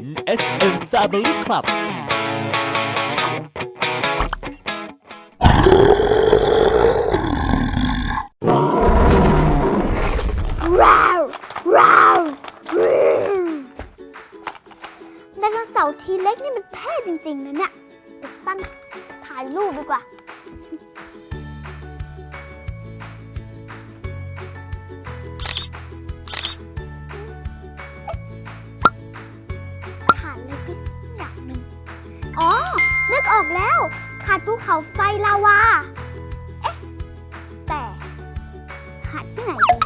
NSM Family Club ว้าวว้าวไดโนเสาร์ทีเล็กนี่มันเท่จริงๆนะเนี่ยเดี๋ยวตั้งถ่ายรูปดีกว่า นึกออกแล้ว ขาดภูเขาไฟลาวา เอ๊ะ แต่หาที่ไหนดี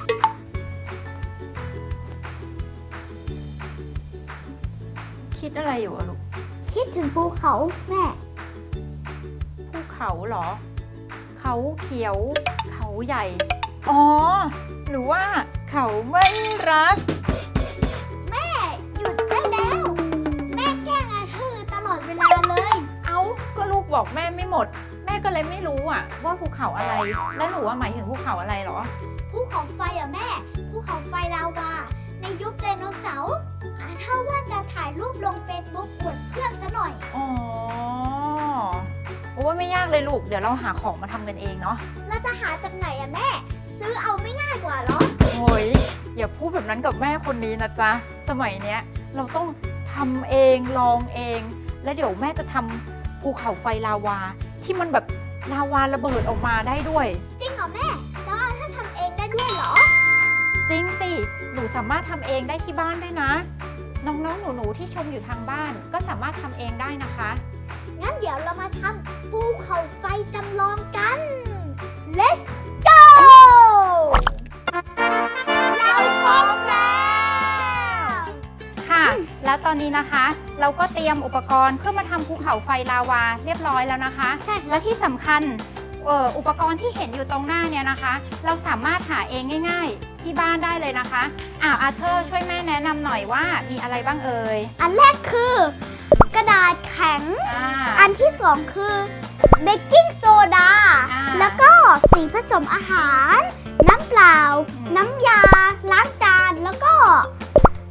คิดอะไรอยู่อะลูก คิดถึงภูเขาแม่ ภูเขาเหรอ เขาเขียว เขาใหญ่ อ๋อ ม่ไม่หมด แม่ก็เลยไม่รู้อะว่าภูเขาอะไร แล้วหนูว่าหมายถึงภูเขาอะไรเหรอ ภูเขาไฟอะแม่ ภูเขาไฟลาวา ในยุคไดโนเสาร์อาเธอร์ว่าจะถ่ายรูปลงเฟซบุ๊กอวดเพื่อนซะหน่อย อ๋อโอ้ยไม่ยากเลยลูก เดี๋ยวเราหาของมาทำกันเองเนาะแล้วจะหาจากไหนอะแม่ ซื้อเอาไม่ง่ายกว่าเหรอ โอ้ยอย่าพูดแบบนั้นกับแม่คนนี้นะจ๊ะ สมัยเนี้ยเราต้องทำเองลองเอง แล้วเดี๋ยวแม่จะทำ ภูเขาไฟลาวา ที่มันแบบลาวาระเบิดออกมาได้ด้วย จริงเหรอแม่แล้วอาเธอร์ทำเองได้ด้วยเหรอ จริงสิ หนูสามารถทำเองได้ที่บ้านด้วยนะ น้องๆหนูๆที่ชมอยู่ทางบ้านก็สามารถทำเองได้นะคะ งั้นเดี๋ยวเรามาทำภูเขาไฟจำลองกัน let's ตอนนี้นะคะ เราก็เตรียมอุปกรณ์เพื่อมาทำภูเขาไฟลาวาเรียบร้อยแล้วนะคะ ใช่และที่สำคัญเอ่ออุปกรณ์ที่เห็นอยู่ตรงหน้าเนี่ยนะคะ เราสามารถหาเองง่าย ๆ ที่บ้านได้เลยนะคะอ่าอาเธอร์ช่วยแม่แนะนำหน่อยว่ามีอะไรบ้างเอ่ยอันแรกคือ กระดาษแข็ง อ่า อันที่สองคือเบกกิ้งโซดา อ่าแล้วก็สีผสมอาหาร น้ำเปล่า อืม น้ำยา ล้างจาน แล้วก็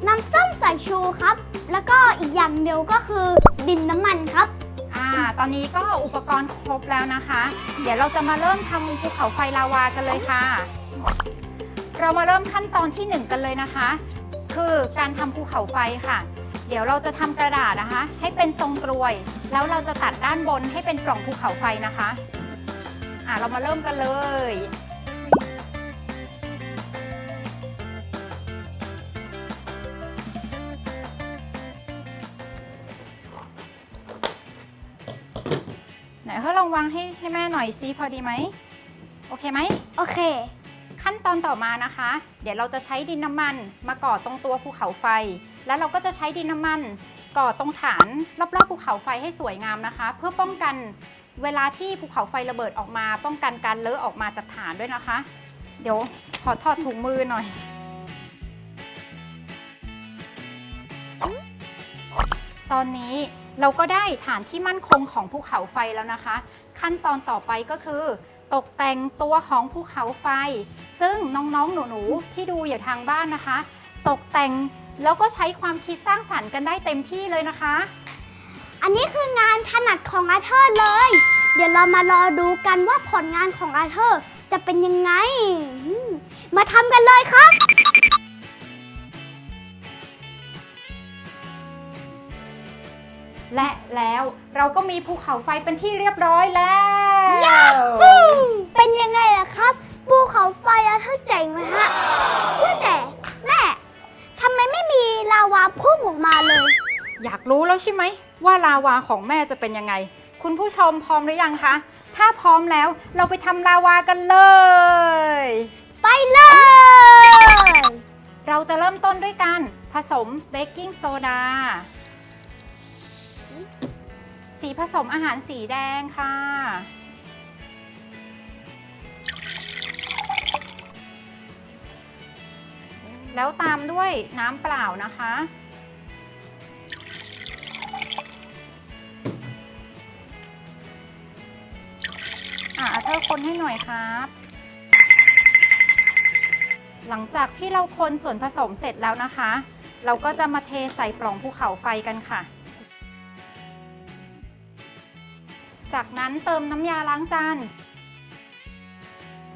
น้ำส้ม สายชูครับ แล้วก็อีกอย่างเดียวก็คือดินน้ำมันครับ อ่า ตอนนี้ก็อุปกรณ์ครบแล้วนะคะ เดี๋ยวเราจะมาเริ่มทำภูเขาไฟลาวากันเลยค่ะ เรามาเริ่มขั้นตอนที่หนึ่งกันเลยนะคะ คือการทำภูเขาไฟค่ะ เดี๋ยวเราจะทำกระดาษนะคะ ให้เป็นทรงกรวย แล้วเราจะตัดด้านบนให้เป็นปล่องภูเขาไฟนะคะ อ่าเรามาเริ่มกันเลย ไหนเขาลองวางให้ให้แม่หน่อยซิพอดีไหมโอเคไหม โอเค ขั้นตอนต่อมานะคะ เดี๋ยวเราจะใช้ดินน้ำมันมาก่อตรงตัวภูเขาไฟ แล้วเราก็จะใช้ดินน้ำมันก่อตรงฐานรอบๆภูเขาไฟให้สวยงามนะคะ เพื่อป้องกันเวลาที่ภูเขาไฟระเบิดออกมา ป้องกันการเลอะออกมาจากฐานด้วยนะคะ เดี๋ยวขอถอดถุงมือหน่อย ตอนนี้ เราก็ได้ฐานที่มั่นคงของภูเขาไฟแล้วนะคะ ขั้นตอนต่อไปก็คือ ตกแต่งตัวของภูเขาไฟ ซึ่งน้องๆ หนูๆ ที่ดูอยู่ทางบ้านนะคะ ตกแต่งแล้วก็ใช้ความคิดสร้างสรรค์กันได้เต็มที่เลยนะคะ อันนี้คืองานถนัดของอาเธอร์เลย เดี๋ยวเรามารอดูกันว่าผลงานของอาเธอร์จะเป็นยังไง มาทำกันเลยครับ และแล้วเราก็มีภูเขาไฟเป็นที่เรียบร้อยแล้ว เป็นยังไงล่ะครับภูเขาไฟอาเธอร์เจ๋งไหมฮะว่าแต่แม่ทำไมไม่มีลาวาพุ่งออกมาเลย อยากรู้แล้วใช่ไหม ว่าลาวาของแม่จะเป็นยังไง คุณผู้ชมพร้อมหรือยังคะ ถ้าพร้อมแล้วเราไปทำลาวากันเลย ไปเลย เราจะเริ่มต้นด้วยการผสมเบกกิ้งโซดา สีผสมอาหารสีแดงค่ะ แล้วตามด้วยน้ำเปล่านะคะ อะอาเธอคนให้หน่อยครับหลังจากที่เราคนส่วนผสมเสร็จแล้วนะคะ เราก็จะมาเทใส่ปล่องภูเขาไฟกันค่ะ จากนั้นเติมน้ำยาล้างจาน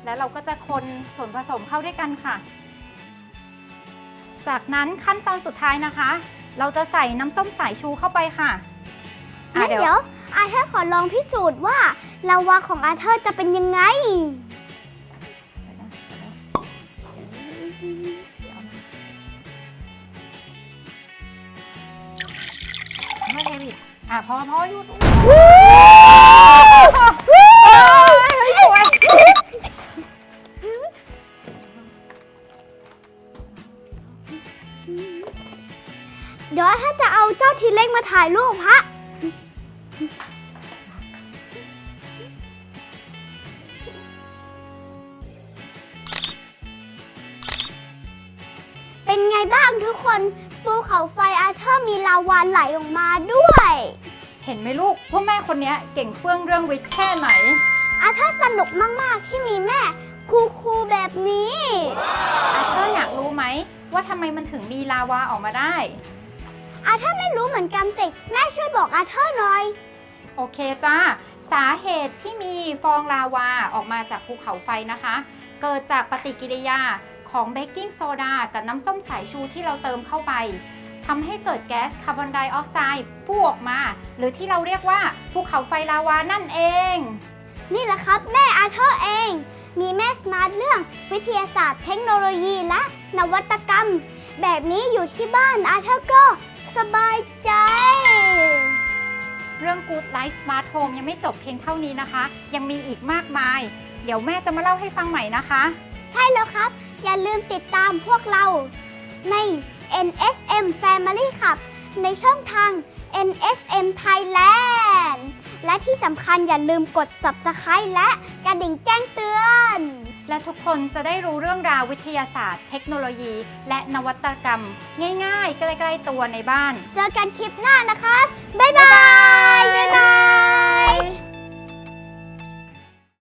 แล้วเราก็จะคนส่วนผสมเข้าด้วยกันค่ะ จากนั้นขั้นตอนสุดท้ายนะคะ เราจะใส่น้ำส้มสายชูเข้าไปค่ะอะงั้นเดี๋ยวอาเธอร์ขอลองพิสูจน์ว่าลาวาของอาเธอร์จะเป็นยังไงใส่นะใส่นะไม่เทผิด อะพอพอหยุดเฮ้ยสวยเดี๋ยวถ้าจะเอาเจ้าทีเล็กมาถ่ายรูปฮะ เป็นไงบ้างทุกคน ภูเขาไฟอาเธอร์มีลาวาไหลออกมาด้วย เห็นไหมลูกว่าแม่คนเนี้ยเก่งเฟื่องเรื่องวิทย์แค่ไหน อาเธอร์สนุกมาก ๆ ที่มีแม่คูคูๆแบบนี้ อาเธอร์อยากรู้ไหมว่าทำไมมันถึงมีลาวาออกมาได้ อาเธอร์ไม่รู้เหมือนกันสิ แม่ช่วยบอกอาเธอร์หน่อย โอเคจ้า สาเหตุที่มีฟองลาวาออกมาจากภูเขาไฟนะคะ เกิดจากปฏิกิริยา ของเบกกิ้งโซดากับน้ำส้มสายชูที่เราเติมเข้าไปทำให้เกิดแก๊สคาร์บอนไดออกไซด์ฟู่ออกมา หรือที่เราเรียกว่าภูเขาไฟลาวานั่นเอง นี่แหละครับแม่อาเธอร์เอง มีแม่สมาร์ทเรื่องวิทยาศาสตร์ เทคโนโลยีและนวัตกรรม แบบนี้อยู่ที่บ้านอาเธอร์ก็สบายใจเรื่อง Good Life Smart Home ยังไม่จบเพียงเท่านี้นะคะ ยังมีอีกมากมาย เดี๋ยวแม่จะมาเล่าให้ฟังใหม่นะคะ ใช่แล้วครับ อย่าลืมติดตามพวกเราใน NSM Family ครับ ในช่องทาง NSM Thailand และที่สำคัญอย่าลืมกด Subscribe และกระดิ่งแจ้งเตือน และทุกคนจะได้รู้เรื่องราววิทยาศาสตร์ เทคโนโลยี และนวัตกรรม ง่ายๆ ใกล้ๆตัวในบ้าน เจอกันคลิปหน้านะครับ บ๊ายบาย